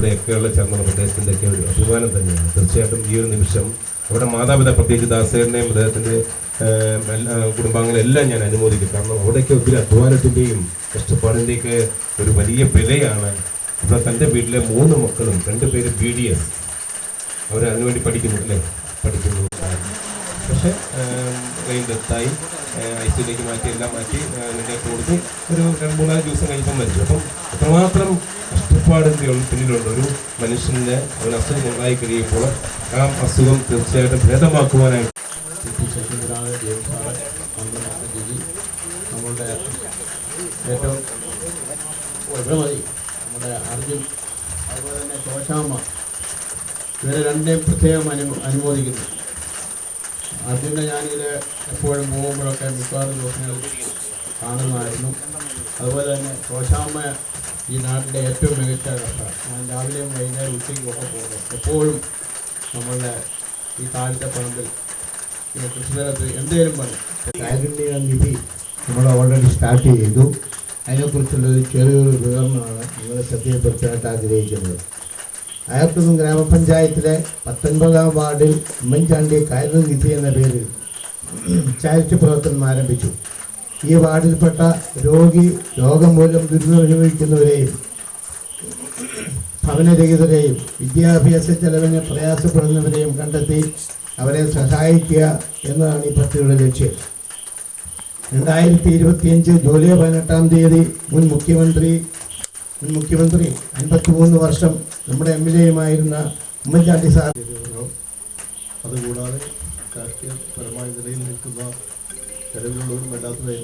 ഇവിടെയൊക്കെയുള്ള ചേർന്നുള്ള പ്രദേശത്തിന്റെയൊക്കെ ഒരു അഭിമാനം തന്നെയാണ്. തീർച്ചയായിട്ടും ഈ ഒരു നിമിഷം അവിടെ മാതാപിതാ പ്രത്യേകിച്ച് ദാസേറിനെയും അദ്ദേഹത്തിന്റെ കുടുംബാംഗങ്ങളെല്ലാം ഞാൻ അനുമോദിക്കും. കാരണം അവിടെയൊക്കെ ഒത്തിരി അധ്വാനത്തിന്റെയും കഷ്ടപ്പാടിന്റെയൊക്കെ ഒരു വലിയ വിലയാണ്. ഇവിടെ തന്റെ വീട്ടിലെ മൂന്ന് മക്കളും രണ്ട് പേര് ബി ഡി എസ് അവർ അതിനുവേണ്ടി പഠിക്കുന്നു അല്ലേ? പഠിക്കുന്നു. പക്ഷേ കയ്യിൽ ഡെത്തായി ഐ സിയിലേക്ക് മാറ്റി എല്ലാം മാറ്റി അതിന്റെ കൊടുത്ത് ഒരു രണ്ട് മൂന്നാൽ ദിവസം കഴിഞ്ഞപ്പം മരിച്ചു. അപ്പം എത്രമാത്രം ഉള്ള- പിന്നിലുണ്ട്. ഒരു മനുഷ്യന്റെ അവൻ അസുഖം ഉണ്ടായി കഴിയുമ്പോൾ ആ അസുഖം തീർച്ചയായിട്ടും ഭേദമാക്കുവാനായിട്ട് നമ്മളുടെ ഏറ്റവും ഇവിടെ നമ്മുടെ അർജുൻ അതുപോലെ തന്നെ ശോശാമ്മ ഇവരെ രണ്ടേയും പ്രത്യേകം അനു അനുമോദിക്കുന്നു. അർജുനെ ഞാനിത് എപ്പോഴും പോകുമ്പോഴൊക്കെ മിക്കവാറും ദിവസങ്ങളിൽ കാണുന്നതായിരുന്നു. അതുപോലെ തന്നെ ശോശാമ്മ ഈ നാട്ടിലെ ഏറ്റവും മികച്ച കർഷകർ ഞാൻ രാവിലെയും വൈകുന്നേരം ഉച്ചയ്ക്കും ഒക്കെ പോകുന്നു എപ്പോഴും നമ്മളുടെ ഈ താഴത്തെ പറമ്പിൽ ഈ കൃഷിതലത്തിൽ എന്തേലും പണി. കാരുണ്യ നിധി നമ്മൾ ഓൾറെഡി സ്റ്റാർട്ട് ചെയ്തു. അതിനെക്കുറിച്ചുള്ള ഒരു ചെറിയൊരു വിവരണമാണ് നിങ്ങളെ ശ്രദ്ധയപ്പെടുത്താനായിട്ട് ആഗ്രഹിക്കുന്നത്. അയർക്കുന്നം ഗ്രാമപഞ്ചായത്തിലെ പത്തൊൻപതാം വാർഡിൽ ഉമ്മൻചാണ്ടി കാരുണ്യ നിധി എന്ന പേരിൽ ചാരിറ്റി പ്രവർത്തനം ആരംഭിച്ചു. ഈ വാർഡിൽപ്പെട്ട രോഗി രോഗം മൂലം ദുരിതമനുഭവിക്കുന്നവരെയും ഭവനരഹിതരെയും വിദ്യാഭ്യാസ ചെലവിന് പ്രയാസപ്പെടുന്നവരെയും കണ്ടെത്തി അവരെ സഹായിക്കുക എന്നതാണ് ഈ പദ്ധതിയുടെ ലക്ഷ്യം. രണ്ടായിരത്തി ഇരുപത്തിയഞ്ച് ജൂലൈ പതിനെട്ടാം തീയതി മുൻ മുഖ്യമന്ത്രി മുൻ മുഖ്യമന്ത്രി അൻപത്തിമൂന്ന് വർഷം നമ്മുടെ എം എൽ എയുമായിരുന്ന ഉമ്മൻചാണ്ടി സാർ അതുകൂടാതെ രാഷ്ട്രീയപരമായ നിലയിൽ നിൽക്കുന്ന നിലവിലുള്ളവരും അല്ലാത്തവരും